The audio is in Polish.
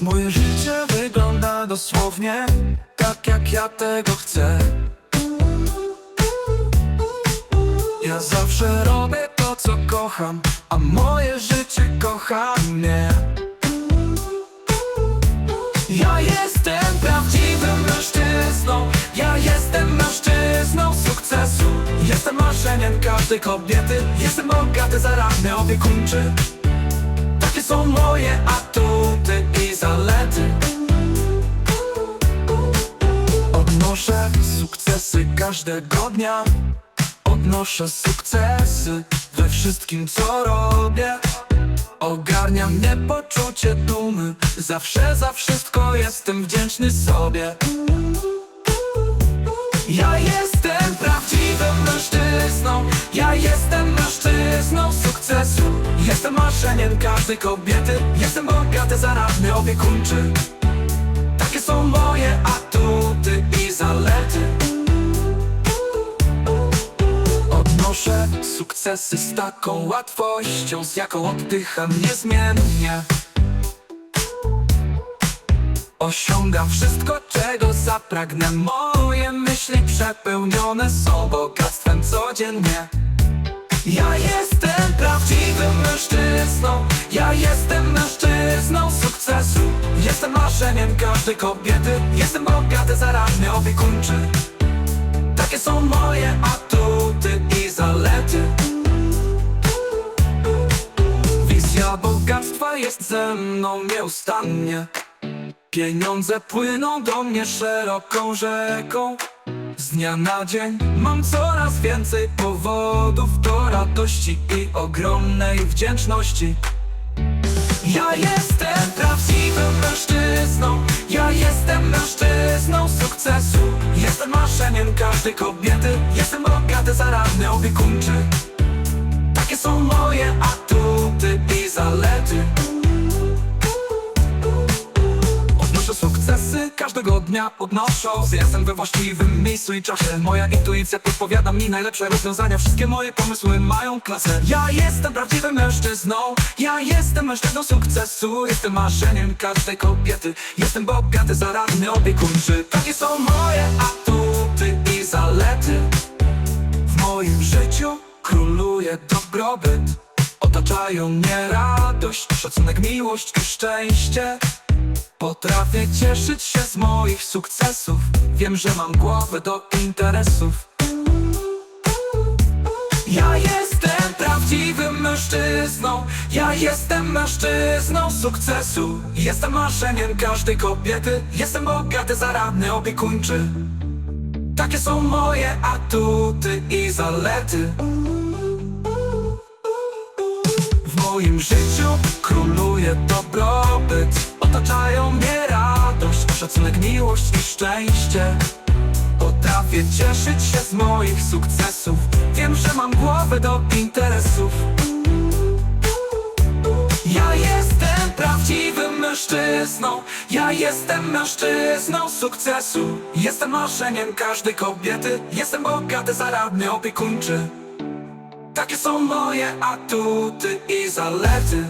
Moje życie wygląda dosłownie tak jak ja tego chcę. Ja zawsze robię to co kocham, a moje życie kocha mnie. Ja jestem prawdziwym mężczyzną Ja jestem mężczyzną sukcesu. Jestem marzeniem każdej kobiety Jestem bogaty, zaradny, opiekuńczy są moje atuty i zalety. Odnoszę sukcesy każdego dnia. Odnoszę sukcesy we wszystkim co robię. Ogarnia mnie poczucie dumy. Zawsze za wszystko jestem wdzięczny sobie. Ja jestem Marzeniem każdej kobiety. Jestem bogaty, zaradny, opiekuńczy. Takie są moje atuty i zalety. Odnoszę sukcesy z taką łatwością Z jaką oddycham niezmiennie. Osiągam wszystko, czego zapragnę. Moje myśli przepełnione są bogactwem codziennie. Ja jestem prawdziwym mężczyzną. Ja jestem mężczyzną sukcesu. Jestem marzeniem każdej kobiety. Jestem bogaty, zaradny, opiekuńczy. Takie są moje atuty i zalety. Wizja bogactwa jest ze mną nieustannie. Pieniądze płyną do mnie szeroką rzeką Z dnia na dzień mam coraz więcej powodów do radości i ogromnej wdzięczności. Ja jestem prawdziwym mężczyzną Ja jestem mężczyzną sukcesu. Jestem marzeniem każdej kobiety Jestem bogaty, zaradny, opiekuńczy. Takie są moje atuty i zalety każdego dnia odnosząc Jestem we właściwym miejscu i czasie. Moja intuicja podpowiada mi najlepsze rozwiązania. Wszystkie moje pomysły mają klasę. Ja jestem prawdziwym mężczyzną. Ja jestem mężczyzną sukcesu. Jestem marzeniem każdej kobiety. Jestem bogaty, zaradny, opiekuńczy Takie są moje atuty i zalety? W moim życiu króluje dobrobyt. Otaczają mnie radość, szacunek, miłość i szczęście Potrafię cieszyć się z moich sukcesów. Wiem, że mam głowę do interesów. Ja jestem prawdziwym mężczyzną. Ja jestem mężczyzną sukcesu. Jestem marzeniem każdej kobiety. Jestem bogaty, zaradny, opiekuńczy. Takie są moje atuty i zalety moim życiu króluje dobrobyt. Otaczają mnie radość, szacunek, miłość i szczęście. Potrafię cieszyć się z moich sukcesów. Wiem, że mam głowę do interesów. Ja jestem prawdziwym mężczyzną. Ja jestem mężczyzną sukcesu. Jestem marzeniem każdej kobiety. Jestem bogaty, zaradny, opiekuńczy takie są moje atuty i zalety